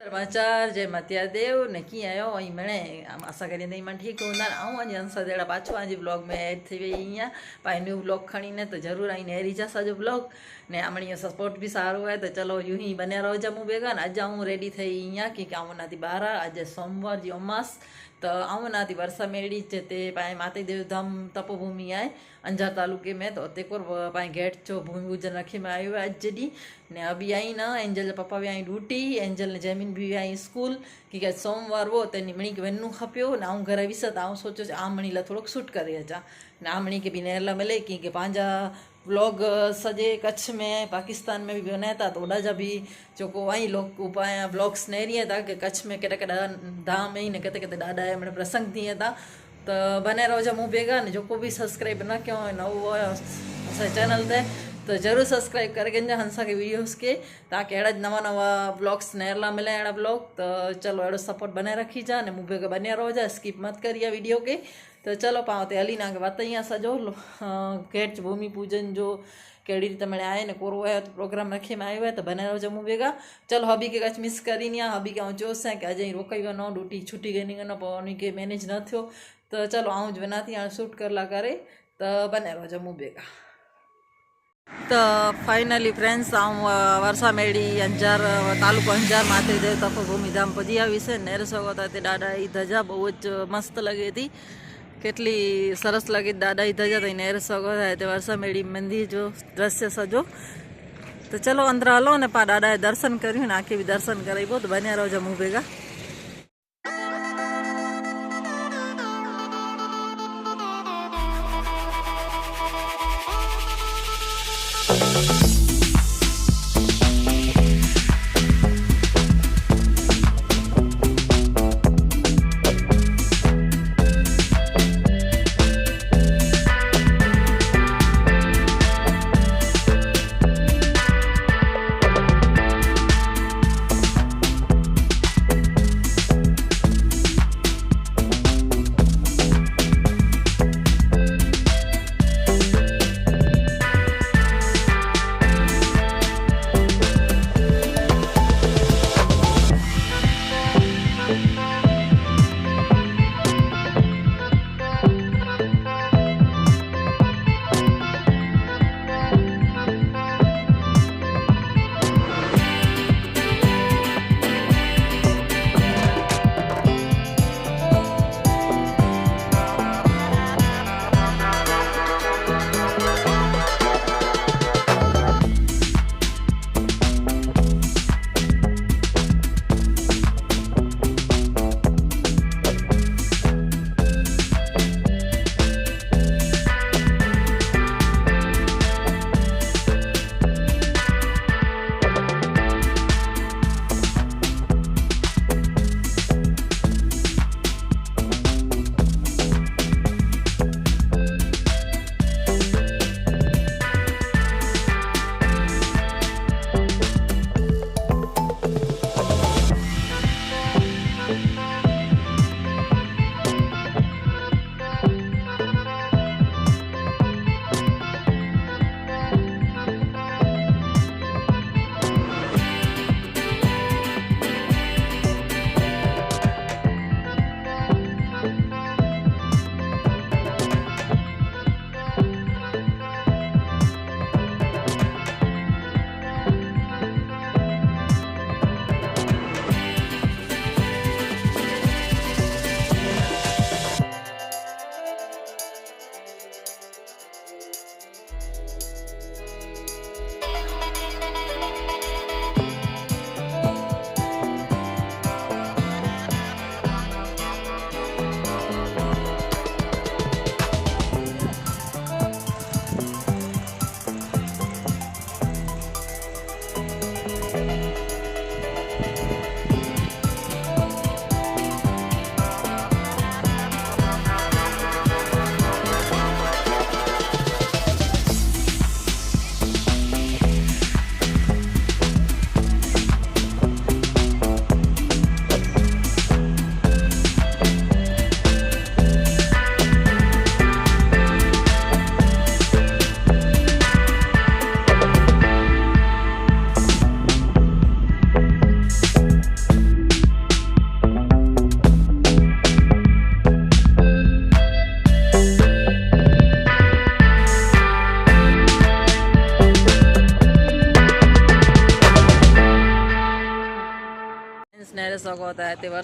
સમાચાર જય મત્યાદેવ ને કી આવ્યો અહીં મણે આશા કરીને એમાં ઠીક હોનાર આવું અને અંસદેડા પાછો આજે બ્લોગ મેં એડ થઈ ગઈ અહીંયા. પાછી ન્યૂ બ્લોગ ખણીને તો જરૂર આવીને હેરી જશો જો બ્લોગ ને આમણી સપોર્ટ બી સારો હોય તો ચલો, યુ અહીં બન્યા રહો. જમું ભેગા ને. આજે હું રેડી થઈ અહીંયા કે આવું નથી બહાર. આજે સોમવાર, જે અમાસ. त आऊं नाथी वरसा मेड़ी जिते पाण माता देव धाम तपोभूमि आहे अंजार तालुके में त उते कोर पाण गेट जो भूमि पूजन रखी में आयो आहे अॼु ॾींहुं ने अभी आई न एंजल जा पप्पा विया आहिनि ड्यूटी एंजल ने जैमिन बि विया आहिनि स्कूल की अॼु सोमवार हो त मणी खे वञिणो खपियो न आऊं घर विस त आऊं सोचियो आमणी लाइ थोरो शूट करे अचां न आमणी खे बि नेर लाइ मिले की के पंहिंजा व्लॉग सॼे कच्छ में पाकिस्तान में बि बनाया था त ओॾा जा बि जेको आई लोग उपाय ब्लॉग्स नेरीअ था की कच्छ में केॾा केॾा धाम आहिनि किथे किथे ॾाढा मिड़े प्रसंग थिए था त बने रहो जा मूं बेगा ने जेको बि सब्सक्राइब न कयो आहे नओं आहे असांजे चैनल ते त ज़रूरु सब्सक्राइब करे कजो असांखे वीडियोस खे ताकी अहिड़ा नवां नवां ब्लॉग्स नेरला मिले अहिड़ा ब्लॉग त चलो अहिड़ो सपोर्ट बनाए रखी जा ने मूं बेगा बने रहो जा स्किप मत करिए वीडियो खे તો ચલો પાવ તે હલી નાખે વાત અહીંયા સજો ઘેટ ભૂમિ પૂજન જો કેડી રીતે મને આવે ને કોરો આવ્યો તો પ્રોગ્રામ રાખીમાં આવ્યો તો બનાવ્યો જમું ભેગા. ચલો હબી કે કચ્છ મિસ કરીને આ હબી કે હું જોશે કે આજે રોકાઈ ન, ડ્યુટી છૂટી ગઈ નહીં પવાની કે મેનેજ ન થયો. તો ચલો આવું જ બનાતી આ શૂટ કરલા કરે તો બનાવ્યો જમું ભેગા. તો ફાઇનલી ફ્રેન્ડ્સ હું વરસા મેળી અંજાર તાલુકો અંજાર માતૃદેવ તપો ભૂમિધામ પજી આવી છે નેરસો હતા તે દાદા એ ધજા બહુ જ મસ્ત લાગી હતી. કેટલી સરસ લાગી દાદા ઇધજા થઈને એર સગો થાય તે વરસામેડી મંદિર જો દ્રશ્ય સજો તો ચલો અંદર હલો ને પા દાદાએ દર્શન કર્યું ને આખી બી દર્શન કરાવ્યો તો બન્યા રહો જમું ભેગા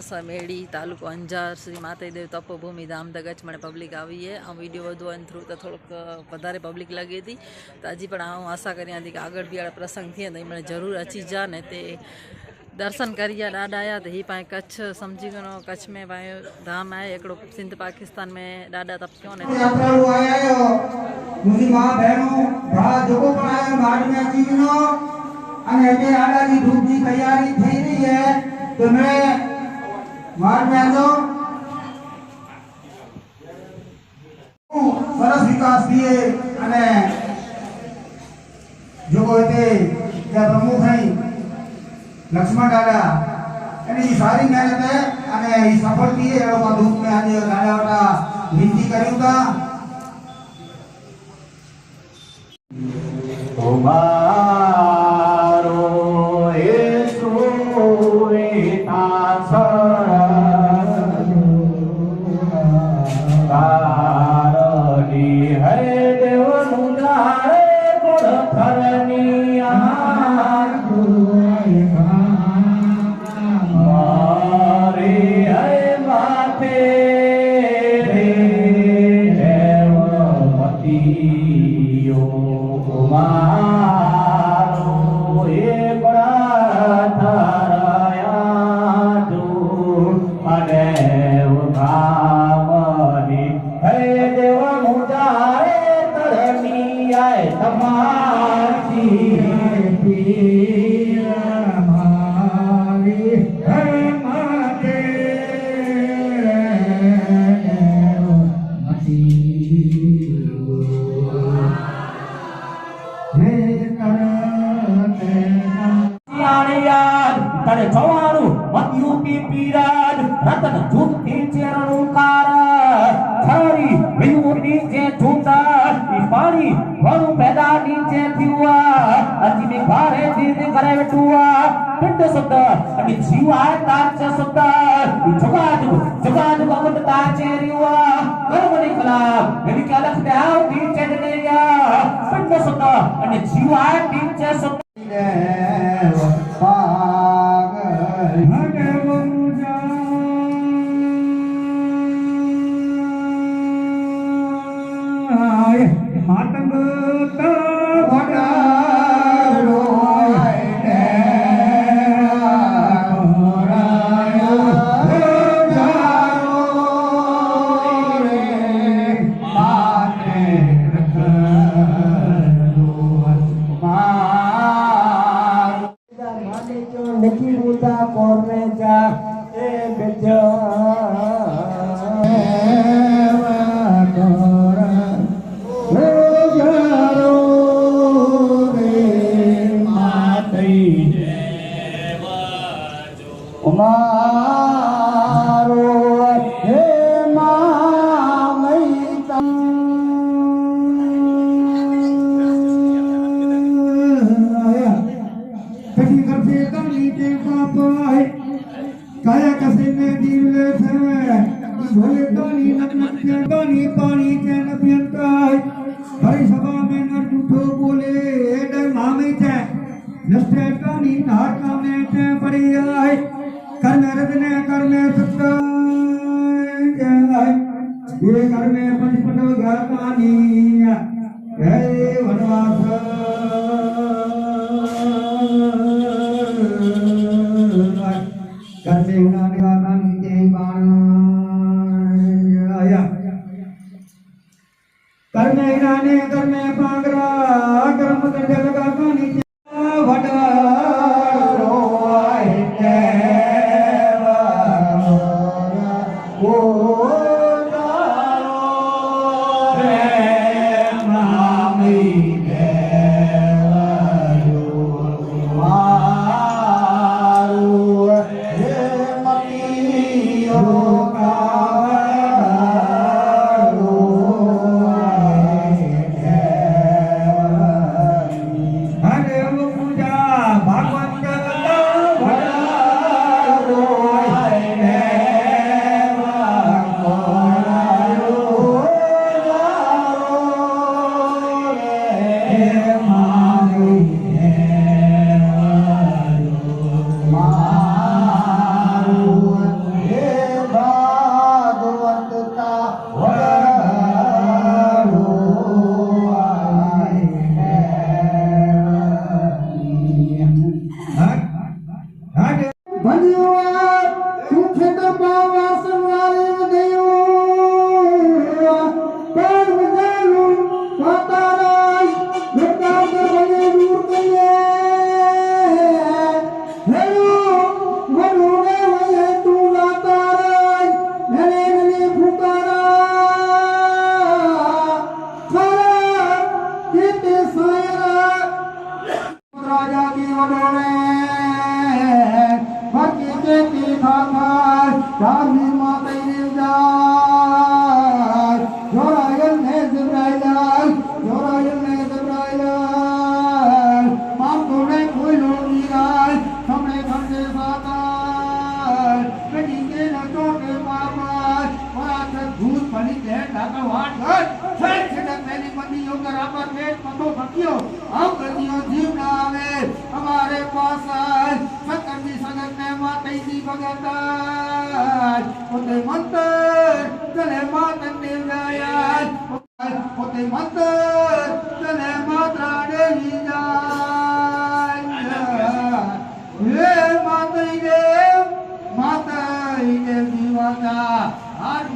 સમેડી તાલુકો અંજાર શ્રી માતાદેવ તપોભૂમિ ધામધા ગચમણે પબ્લિક આવીએ આ વીડિયો વધુ અને થ્રુ તો થોડુંક વધારે પબ્લિક લાગી હતી. તો હજી પણ હું આશા કરી હતી કે આગળ બી પ્રસંગ થયા તો એમણે જરૂર અચી જા ને તે દર્શન કર્યા ॾाढा आया त हीअ पाण कच्छ सम्झी वञो कच्छ में पंहिंजो धाम आहे हिकिड़ो सिंध पाकिस्तान में ॾाढा तबिको आहिनि मुंहिंजी मां भेणूं भाउ जेको पण आयो गाॾी में अची સરસ વિકાસ થઈએ અને જો હોય તે પ્રમુખ લક્ષ્મણ દાદા, એની સારી મહેનત અને એ સફળ થઈએ એ લોકો દુઃખ મેં આજે દાદા વટા વિનંતી કર્યું હતા. થારી વિયુની નીચે ઝૂંટા ઈ પાણી વણું પેદા નીચે થયુઆ અજીને ભારે દીદ કરે વેટુઆ પિંડ સુદ્ધ અને જીવા તાચ છે સુદ્ધ ઈ જુગાજુ જુગાજુ ગમત છે રીવા કર્મની કલા એની કલખ દે આવ નીચે દનેયા પિંડ સુદ્ધ અને જીવા નીચે સુદ્ધ Senhor. કેતી ખાખા ચામી માતઈ દેવ જાય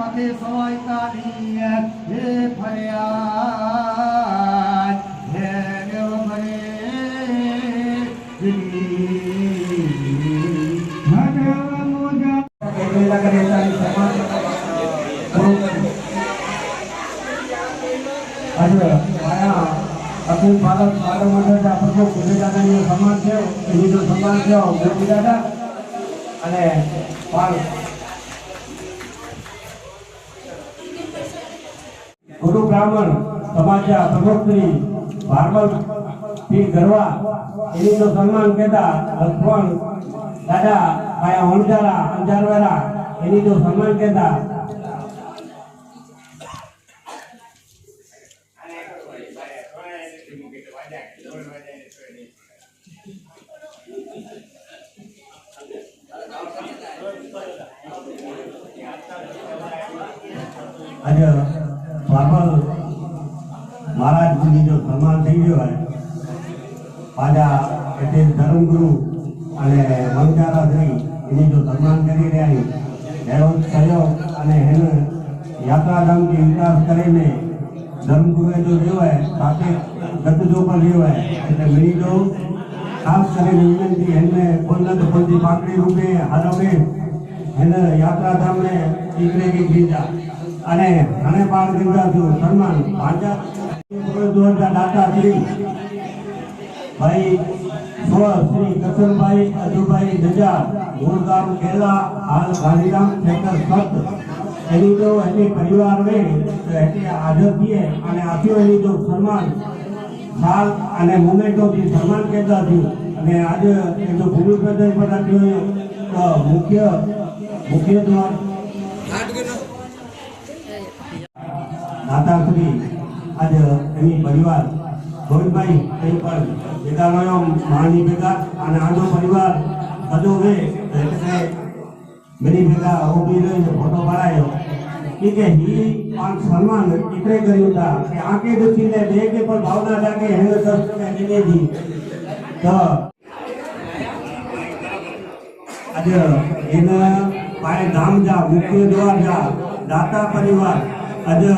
મથે સવાય કાઢી હે ફરિયાદ. અખિલ ભારત માનવ મંડળ પ્રમુખ દાદાની સમાન છે એની જો સમાન છે મોદી દાદા અને પાલ ગુરુ બ્રાહ્મણ સમાજના પ્રમુખ શ્રી ભારમલ પી ગરવા, એની તો સન્માન કહેતા લક્ષ્મણ દાદા આયા અંજારા અંજારવાળા એની તો સન્માન કહેતા આજે ભારમલ મહારાજની જો સન્માન થઈ ગયો હોય. પાછા એટલે ધર્મગુરુ અને મંગારા શ્રી એની જો સન્માન કરી રહ્યા એવો સહયોગ અને એને યાત્રાધામથી વિકાસ કરીને ધર્મગુરુએ જો લેવાય સાથે ગતજો પણ લેવાય એટલે મિનિટો ખાસ કરીને વિનંતી એમને ઉન્નત પંથી પાકડી રૂપે હરાવે એને યાત્રાધામને દીકરે કી ભીજા અને ઘણે દીધા છું. સન્માન ભાજપ દાતા શ્રી ભાઈ, સ્વ શ્રી કસનભાઈ અજુભાઈ નજા ગુરગામ કેલા, હાલ ગાંધીધામ સેક્ટર સત એની જો એની પરિવારને તો એની હાજર થઈએ અને આપ્યું એની જો સન્માન. સાલ અને મોમેન્ટોથી સન્માન કહેતા થયું. અને આજે એ જો ભૂમિ પ્રદર્શન પર આપ્યું તો મુખ્ય મુખ્ય દ્વાર દાતાશ્રી આજે એની પરિવાર, ગોવિંદભાઈ, એ પણ ભેગા રહ્યો માની ભેગા, અને આનો પરિવાર બધો વે એટલે મેરી ભેગા ઊભી રહીને ફોટો પડાયો. ઈ કે હી પાન સન્માન એટલે કર્યું હતા કે આંખે દુખી લે બે કે પણ ભાવના લાગે હેંગ સર દિનેજી તો આજે એના પાય ધામ જા, મુખ્ય દ્વાર જા, દાતા પરિવાર, આજે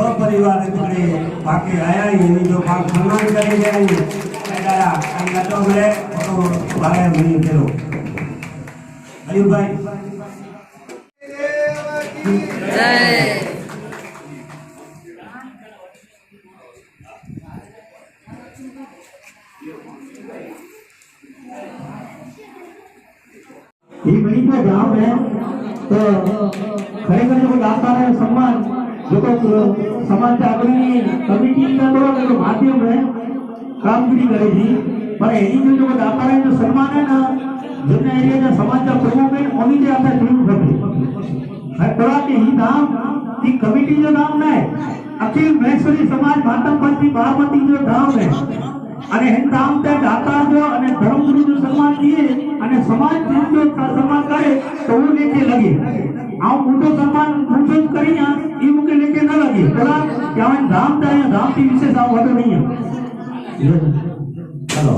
સપરિવાર એટલે બાકી આયા એની જો કામ સન્માન કરી રહ્યા દાદા અને તો મેં ફોટો બારે મની કર્યો અયુભાઈ જય ये बड़ी को गांव है तो ખરેખર જો દાતા ને સન્માન જો લોકો સમાજ જાગૃતિની કમિટીના દ્વારા લોકો માધ્યમે કામગીરી કરે છે. પણ એની જો લોકો આપણને સન્માન હે ના, જેમને એરિયાના સમાજના પ્રમુખ હે ઓની જે આપણે પ્રમુખ થશે સાહેબ બોલા કે ઈ નામ ઈ કમિટીનું નામ ના હે અખિલ મહેશ્વરી સમાજ માતંગપંથી બાહમતી જો ધામ હે અને હે ધામ તે દાતા જો અને ધર્મગુરુ જો સન્માન દિયે અને સમાજ જો સન્માન કરે, તો હું નીચે લગે. આ મોટો સન્માન મુજબ કરી આ થોડા ત્યાં ધામ તે ધામથી વિશેષ આવ હતો નહીં ચલો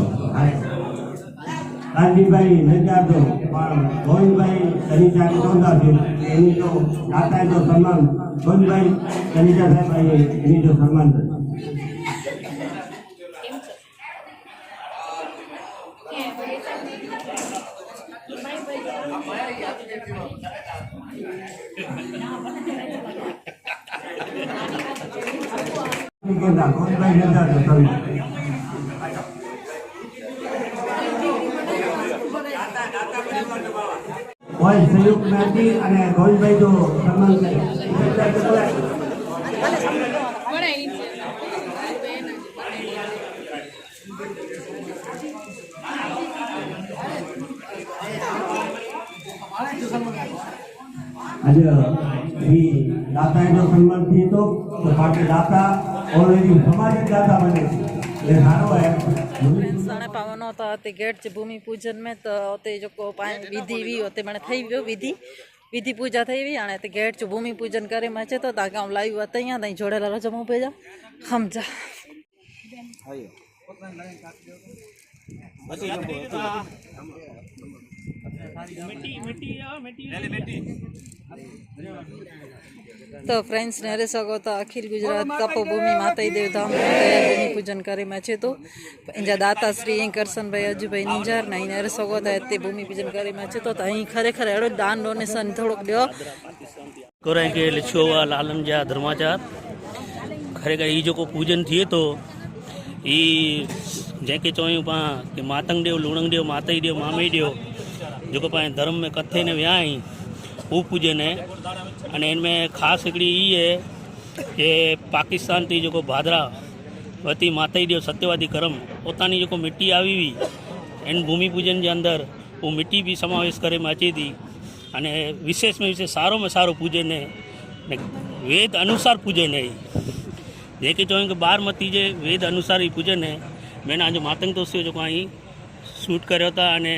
કાનજીભાઈ નજાતો પણ ગોવિંદભાઈ કનિજા નોંધા છે. એની તો દાતાએ તો સન્માન ગોવિંદભાઈ કનિજા સાહેબ એની તો સન્માન ગોવિંદભાઈ નજાતો સન્માન કોઈ સંયુક્ત નથી તો સન્માન કરે આજે એ દાતાએનો સન્માન થયો તો તો બાકી દાતા ઓલરેડી હમારે દાતા બને છે. એટલે સારો એમ. સાણે પાવાનો તો તે ગેટ છે ભૂમિ પૂજન મેં તો તે જોકો પાણી વિધિ વી હોતે મને થઈ ગયો વિધિ. વિધિ પૂજા થઈ ગઈ અને તે ગેટ છે ભૂમિ પૂજન કરે માં છે તો તા ગામ લાઈવ અહીંયા ત્યાં જોડેલા રજા હું સમજા પછી તો ફ્રેન્ડ્સ નેરે સગો તો અખિલ ગુજરાત તપોભૂમિ માતાઈ દેવ ધામ ભૂમિ પૂજન કરે માં છે તો इंजा दाता श्री અહીં કરશનભાઈ અજુભાઈ નિંજાર ને અહીં નેરે સગો તો તે ભૂમિ પૂજન કરે માં છે તો અહીં ખરેખર એડો દાન ડોનેશન થોડોક ॾियो कराए खे लिखियो हुआ लालन जा धर्माचार खरेखर ही जेको पूजन थिए थो ही जंहिंखे चवयूं पाण की मातंग ॾियो लूणंग ॾियो मातई ॾियो मामई ॾियो जेको पंहिंजे धर्म में कथे ने विया आहिनि हू पूजन है अने इनमें ख़ासि हिकिड़ी ई आहे की पाकिस्तान थी जेको भादरा वती माता ॾियो सत्यवादी कर्म उतां जी जेको मिटी आई हुई इन भूमि पूजन जे अंदरि हू मिटी बि समावेश करे में अचे थी अने विशेष में विशेष सारो में सारो पूजन है वेद अनुसार पूजन है जेके चवनि की ॿारमती जे वेद अनुसार ई पूजन है मैंने अॼु मातंग दोस्ती जेको आई शूट करियो था अने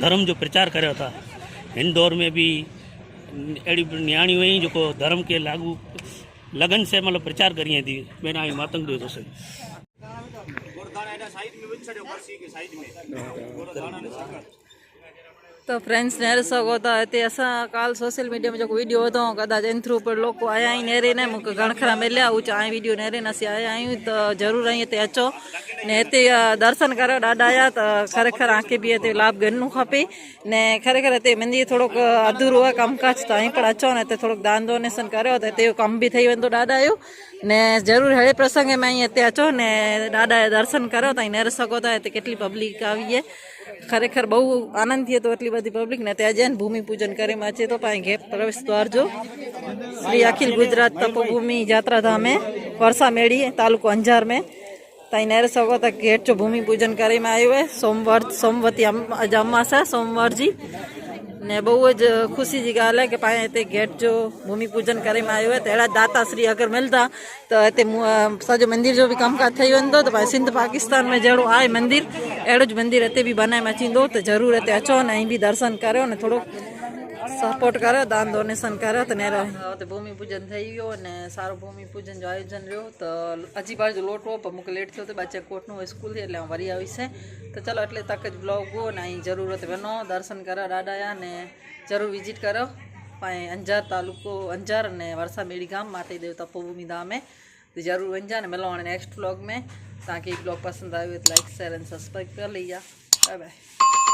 धर्म जो प्रचार करियो था हिन दौर में बि अहिड़ी नियाणियूं हुयूं जेको धर्म खे लागू लगन से मतिलबु प्रचार करी थी बिना ई मातंग जो अथसि साइड में તો ફ્રેન્ડ્સ નરસોક હોતા. તે અસાं કાલ સોશિयल મીडिया में जेको वीडियो હતો, કદાચ એન થ્રુ પર લોકો આયા આઈ નેરે ને મુક ઘણખરા મેલ્યા ઉચ આ વિડિયો નેરે ને સી આયા, આયું તો જરૂર અહીં તે અચો. ને તે દર્શન કરો દાદા આયા તો ખરેખર આંખે બી તે લાભ ગણનું ખપે. ને ખરેખર તે મંદિર થોડોક અધૂરું હોય, કામકાજ તો અહીં પણ અચો ને તે થોડોક દાન ડોનેશન કર્યો તો તે કામ બી થઈ વન તો દાદા આવ્યું ને જરૂર હળે પ્રસંગે મેં અહીં ત્યાં છો ને દાદાએ દર્શન કર્યો હતા નરસકો હતા તે કેટલી પબ્લિક આવીએ. ખરેખર બહુ આનંદ થયો હતો એટલી બધી પબ્લિક ને ત્યાં જઈને ભૂમિપૂજન કરીમાં છે તો પાસે ઘેર પ્રવેશ દ્વાર જો શ્રી અખિલ ગુજરાત તપોભૂમિ યાત્રાધામે વરસા મેળી તાલુકો અંજાર મેં. ત્યાં નરસકો હતા ઘેર જો ભૂમિપૂજન કરીમાં આવ્યું હોય સોમવાર, સોમવતી અમાસા સોમવારજી. ને બહુ જ ખુશી જી ગાલે કે પાસે તે ગેટ જો ભૂમિપૂજન કરવામાં આવ્યું હોય તેડા દાતા શ્રી અગર મળતા તો તે સાજો મંદિર જો બી કામકાજ થયું તો ભાઈ સિંધ પાકિસ્તાનમાં જેડો આય મંદિર, એડો જ મંદિર હતે બી બનાવ્યા ચીંદો તો જરૂર હતે અચો ને અહીં બી દર્શન કર્યો ને થોડોક સપોર્ટ કર્યો દાન ડોનેશન કર્યો તો નેરો તો ભૂમિ પૂજન થઈ ગયો અને સારો ભૂમિ પૂજન જો આયોજન રહ્યો તો હજી બાજુ લોટવો પણ મૂકે લેટ થયો તો બાચા કોટનું સ્કૂલથી એટલે હું વરી આવી છે તો ચલો એટલે તક જ બ્લોગ ગો ને અહીં જરૂર હોય તો બનો દર્શન કરો દાદાયા ને જરૂર વિઝિટ કરો पाए अंजार तालुको अंजार ने वर्षा मेड़ी गाम माते देव तपोभूमि धाम है तो जरूर वंजा ने मिलो नेक्स्ट व्लॉग में ताकि ब्लॉग पसंद आए तो लाइक शेयर एंड सब्सक्राइब कर लिया बाय बाय